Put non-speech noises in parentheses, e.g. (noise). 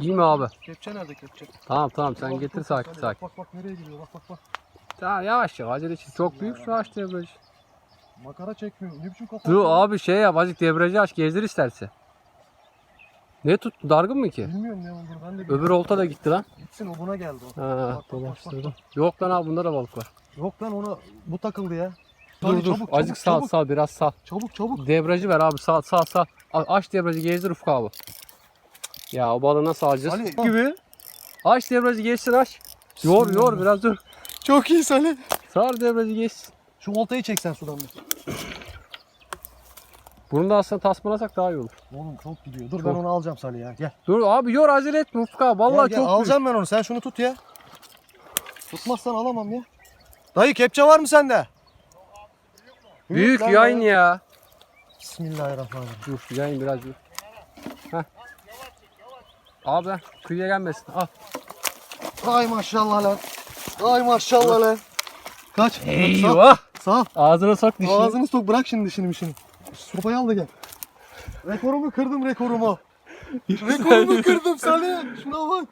İyi mi abi? Kepçe nerede kepçe? Tamam tamam sen getir sakin sakin. Bak bak nereye gidiyor bak bak bak. Tamam yavaş yavaş acele için. Çok büyük şu aç debriyajı. Makara çekmiyor. Ne biçim kafa? Dur abi şey yap azıcık debriyajı aç gezdir isterse. Ne tuttu dargın mı ki? Bilmiyorum ne olduğunu ben de bilmiyorum. Öbür olta da gitti lan. Gitsin o buna geldi o. Ha Bak, bak, dolaştırdı. bak, Yok lan abi bunda da balık var. Yok lan ona bu takıldı ya. Dur Hadi dur çabuk, azıcık çabuk, sağ çabuk. sağ biraz sağ. Çabuk çabuk. Debriyajı ver abi sağ sağ sağ. Aç debriyajı gezdir Ufuk abi. Ya o balığı nasıl alacağız? Ali, gibi. Aç debriyajı geçsin aç. Yor yor biraz dur. Çok iyi Salih. Sar debriyajı geçsin. Şu oltayı çeksen sudan bir. Bunu da aslında tasmalasak daha iyi olur. Oğlum çok gidiyor. Dur Çok. ben onu alacağım Salih ya. Gel. Dur abi yor acele etme Ufuk abi. Vallahi gel, gel. çok büyük. alacağım ben onu. Sen şunu tut ya. Tutmazsan alamam ya. Dayı kepçe var mı sende? Büyük lan yayın ya. ya. Bismillahirrahmanirrahim. Dur yayın biraz dur. Heh. Abi lan, kıyıya gelmesin. Al. Ay maşallah lan. Ay maşallah lan. Kaç. Eyvah. Sağ. Ağzına sok dişini. Ağzını sok bırak şimdi dişini mişini. Sopayı al da gel. Rekorumu kırdım rekorumu. (laughs) rekorumu kırdım Salih. Şuna bak.